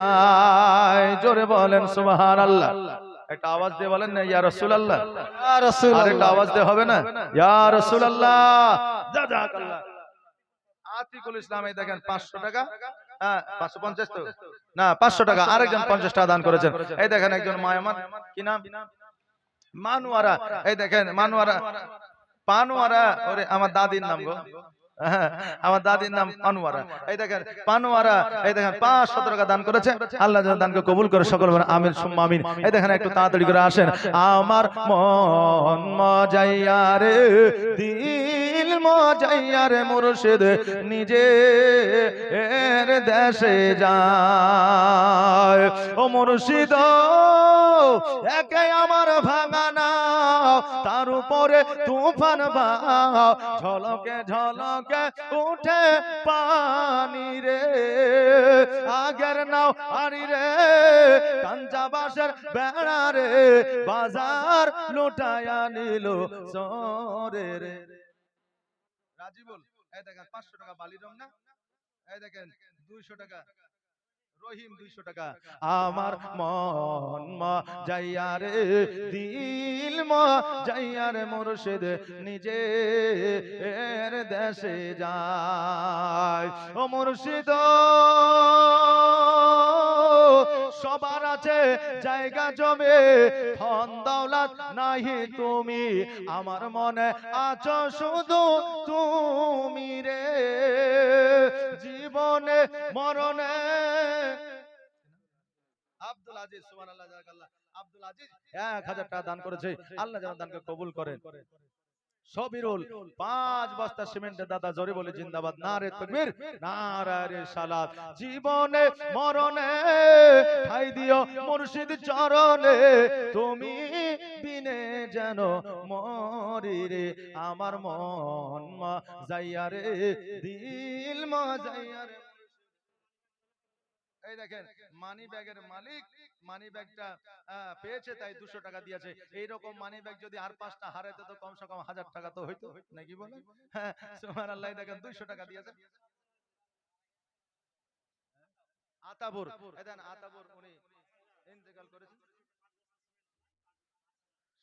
আয়, জোরে বলেন সুবহান আল্লাহ একটা আওয়াজ দিয়ে বলেন না ইয়া রসুল আল্লাহ একটা আওয়াজ দিয়ে হবে না ইয়া রসুল আল্লাহ আতিকুল ইসলাম এই দেখেন পাঁচশো টাকা। হ্যাঁ পাঁচশো পঞ্চাশ তো? না পাঁচশো টাকা। আরেকজন পঞ্চাশ টাকা দান করেছেন। এই দেখেন একজন মায়ামান। কি নাম? মানুয়ারা। এই দেখেন মানুয়ারা। পানুয়ারা ওরে আমার দাদির নাম গো। আমার দাদির নাম পানুয়ারা এই দেখেন পানুয়ারা এই দেখেন পাঁচ শত টাকা দান করেছে। আল্লাহ যেন দানকে কবুল করে সকল আমিন সুম্মা আমিন। এই দেখেন একটু তাড়াতাড়ি করে আসেন। আমার মন মজাইয়া রে দিল মজাইয়া রে মুর্শিদ নিজে দেশে যায়। ও মুর্শিদ, একে আমার ভাঙানা তার উপরে তুফান বাও। ঝলকে ঝলকে উঠে পানি রে, আগের নাও হারি রে। কাঞ্চা বাসের বেড়া রে, বাজার লুটায়া নিল সরে রে। রাজিবুল এই দেখেন, পাঁচশো টাকা বালিরম না? এই দেখেন দুইশো টাকা। রহিম দুইশো টাকা। আমার মন মা যাইয়া রে, দিল মা যাইয়া রে মুর্শিদ নিজে এর দেশে যায়। ও মুর্শিদ! সবার আছে, জায়গা জমে, ধন দৌলত নাহি তুমি। আমার মনে আছো শুধু তুমি রে। জীবনে মরণে। আব্দুল আজিজ, সুবহানাল্লাহ জাযাকাল্লাহ আব্দুল আজিজ 1000 টাকা দান করেছে। আল্লাহ যেন দানকে কবুল করেন। সবিরুল পাঁচ বস্তা সিমেন্টের দাদা জোরে বলে জিন্দাবাদ নারে তকবীর নারে সালাত জীবনে মরণে ঠাই দিও মুর্শিদ চরণে তুমি বিনে যেন মরি রে আমার মন মা যাইয়া রে দিল মা যাইয়া রে এই দেখেন মানি ব্যাগের মালিক মানি ব্যাগটা পেয়েছে তাই দুশো টাকা দিয়েছে। এইরকম মানি ব্যাগ যদি আর পাঁচটা হারাইতে তো কমসে কম হাজার টাকা তো হইতো। নাকি বলে হ্যাঁ আল্লাহ দেখেন দুইশো টাকা দিয়েছে। আতাবুর এই আতাবুর উনি ইন্তেকাল করেছেন।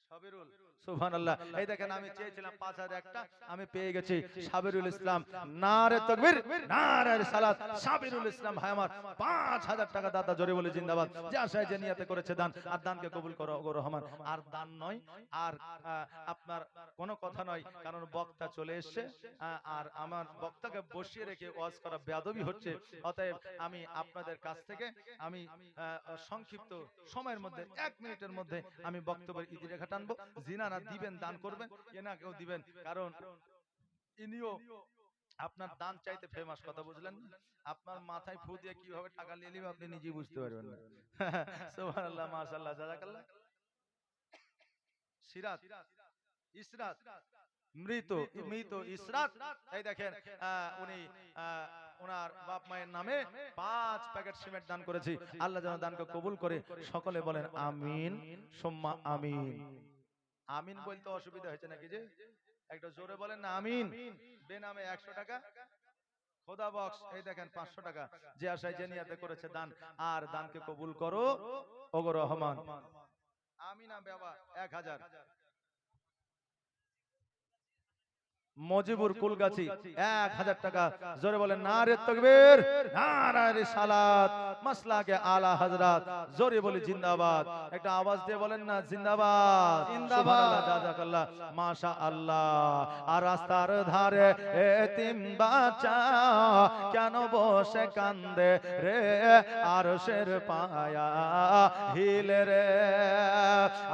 সাবিরুল। সুবহানাল্লাহ। এই দেখেন আমি চেয়েছিলাম পাঁচ হাজার একটা আমি পেয়ে গেছি সাবিরুল ইসলাম। নারে তকবীর। নারে সালাত সাবিরুল ইসলাম ভাই আমার। পাঁচ হাজার টাকা দাদা জোরে বলে জিন্দাবাদ। যে আশায় যে নিয়াতে করেছে দান আর দানকে কবুল করো রহমান। আর দান নয় আর আপনার কোনো কথা নয় কারণ বক্তা চলে এসছে আর আমার বক্তাকে বসিয়ে রেখে ওয়াজ করা বেয়াদবি হচ্ছে অতএব আমি আপনাদের কাছ থেকে আমি সংক্ষিপ্ত সময়ের মধ্যে এক মিনিটের মধ্যে আমি বক্তব্যের ইতি রেখা টানবো। জিনারা দিবেন দান করবেন এনাকেও দিবেন কারণ ইনিও আপনার দান চাইতে ফেমাস কথা বুঝলেন? আপনার মাথায় ফু দিয়ে কীভাবে টাকা নিয়ে নিবে আপনি নিজেই বুঝতে পারবেন না। সুবহানাল্লাহ মাশাআল্লাহ জাযাকাল্লাহ সিরাত ইসরাত মৃত মৃত ইসরাত এই দেখেন উনি ওনার বাপ মায়ের নামে পাঁচ প্যাকেট সিমেন্ট দান করেছি আল্লাহ যেন দানকে কবুল করে সকলে বলেন আমিন সোম্মা আমিন আমিন বলতে অসুবিধা হয়েছে নাকি যে একটা জোরে বলেন না আমিন বেনামে একশো টাকা খোদা বক্স এই দেখেন পাঁচশো টাকা যে আশায় যে নিয়াতে করেছে দান আর দানকে কবুল করো ওগো রহমান আমিনা বাবা এক হাজার মজিবুর কুলগাছি। এক হাজার টাকা। জোরে বলেন না রে তকবীর। না রে সালাত মাসলাকে আলা হযরত। জোরে বলি জিন্দাবাদ। একটা আওয়াজ দিয়ে বলেন না জিন্দাবাদ। জিন্দাবাদ। জাযাকাল্লাহ মাশা আল্লাহ আর রাস্তার ধারে এতিম বাচ্চা কেন বসে কান্দে রে? আরশের পায়া হিলে রে।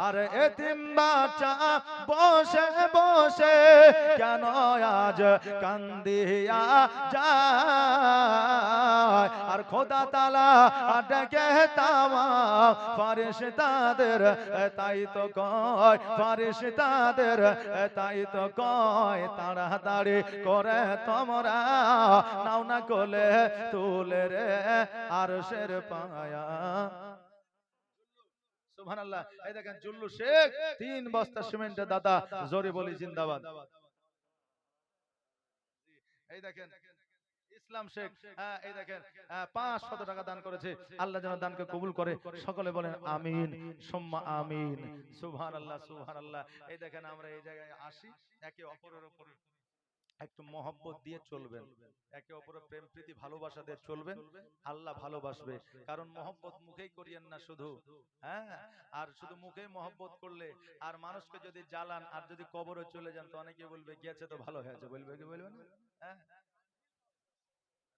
আর এতিম বাচ্চা বসে বসে কেন আজ কান্দিয়া যায়? আর খোদা তালা ডেকে তামা ফারিস তাদের তাই তো কয় ফারিস তাদের তাই তো কয়, তাড়াতাড়ি করে তোমরা নাও না কোলে তুলে রে আর শের পায়া। সুবহানাল্লাহ। এই দেখেন জুল্লু শেখ তিন বস্তা সিমেন্টের দাদা জোরে বলি জিন্দাবাদ। এই দেখেন ইসলাম ইসলাম শেখ হ্যাঁ, এই দেখেন পাঁচ শত টাকা দান করেছে আল্লাহ যেন দানকে কবুল করে। সকলে বলেন আমিন সোম্মা আমিন সুবহান আল্লাহ সুবহান আল্লাহ এই দেখেন আমরা এই জায়গায় আসি একে অপরের উপরে। একটু মহব্বত দিয়ে চলবেন। একে অপরের প্রেম প্রীতি ভালোবাসা দিয়ে চলবেন। আল্লাহ ভালোবাসবে। কারণ মহব্বত মুখেই করিয়েন না শুধু। হ্যাঁ? আর শুধু মুখেই মহব্বত করলে আর মানুষকে যদি জ্বালান আর যদি কবরে চলে যান তো অনেকে বলবে গেছে তো ভালো হয়েছে। বলবে কি? বলবে না। হ্যাঁ।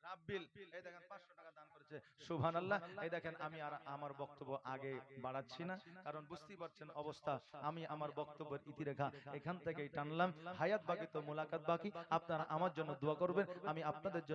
রাব্বিল এই দেখেন 500 টাকা দান করেছে। সুবহানাল্লাহ এই দেখেন আমি আর আমার বক্তব্য আগে বাড়াচ্ছি না কারণ বুঝতেই পারছেন অবস্থা। আমি আমার বক্তব্যের ইতিরেখা এখান থেকেই টানলাম। হায়াত বাকি তো মুলাকাত বাকি আপনারা আমার জন্য দোয়া করবেন আমি আপনাদের জন্য